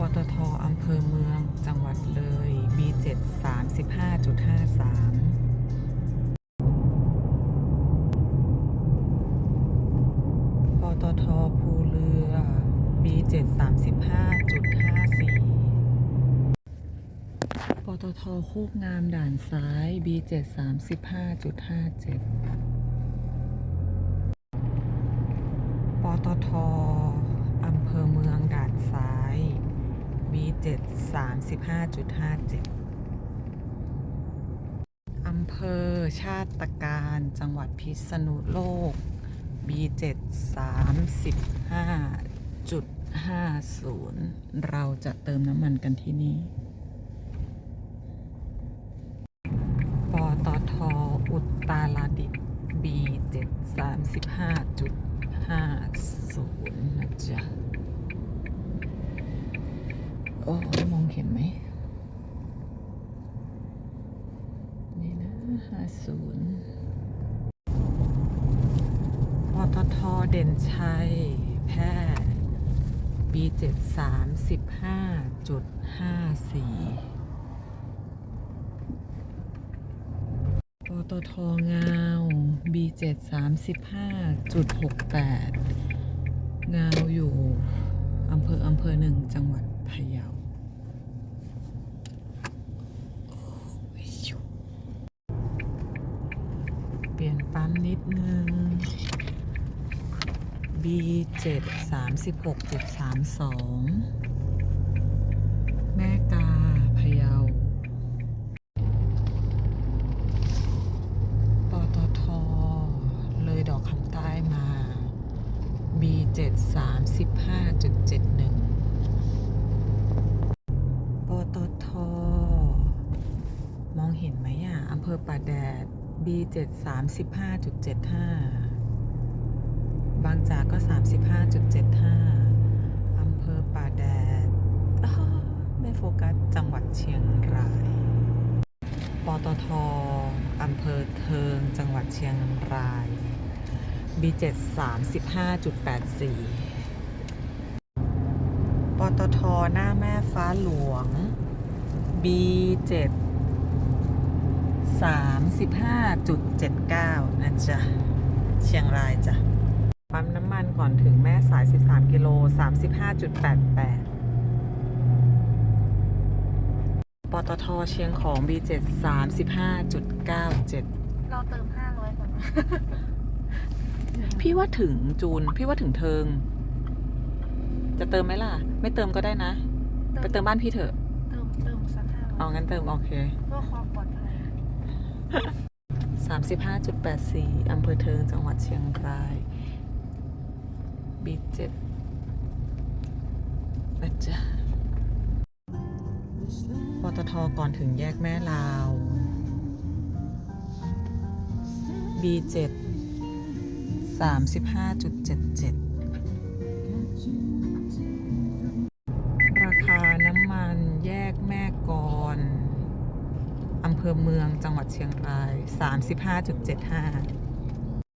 ปตทอำเภอเมือง จังหวัดเลย B7 35.53ปตทภูเรือ B7 35.54ปตทโคกงามด่านซ้าย B7 35.57ปตทอำเภอเมืองด่านซ้าย B7 35.57อำเภอชาติการจังหวัดพิษณุโลก B7 35.50 เราจะเติมน้ำมันกันที่นี่ปตทอุตรดิต B7 35.50 นะจ๊ะ โอ้มองเห็นไหม นี่นะ50ปตทเด่นชัย แพร่ B7 35.54ปตทงาว B7 35.68 งาวอยู่อำเภออำเภอหนึ่งจังหวัดพะเยา เปั๊มนิดนึง B7 36.32 แม่กาพะเยาปตท เลยดอกคำใต้มา B7 35.71 ปตท มองเห็นไหมอะอำเภอป่าแดด B7 35.75 บางจากก็ 35.75 อำเภอป่าแดด ไม่โฟกัส จังหวัดเชียงราย ปตท อำเภอเทิง จังหวัดเชียงราย B7 35.84 ปตท หน้าแม่ฟ้าหลวง B7 35.79 นะจ๊ะ เชียงรายจ้ะ ปั๊มน้ำมันก่อนถึงแม่สาย 13 กิโล 35.88 ปตทเชียงของ B7 35.97 เราเติม 500ก่อนนะพี่ว่าถึงจูน พี่ว่าถึงเทิง จะเติมไหมล่ะ ไม่เติมก็ได้นะ ไปเติมบ้านพี่เถอะ เติม เติมสักห้าร้เอาอยงั้นเติม โอเค เพื่อความปลอดภัย 35.84อำเภอเทิงจังหวัดเชียงราย B7 นะจ๊ะปตทก่อนถึงแยกแม่ลาว B7 35.77 ภอเมืองจังหวัดเชียงราย 35.75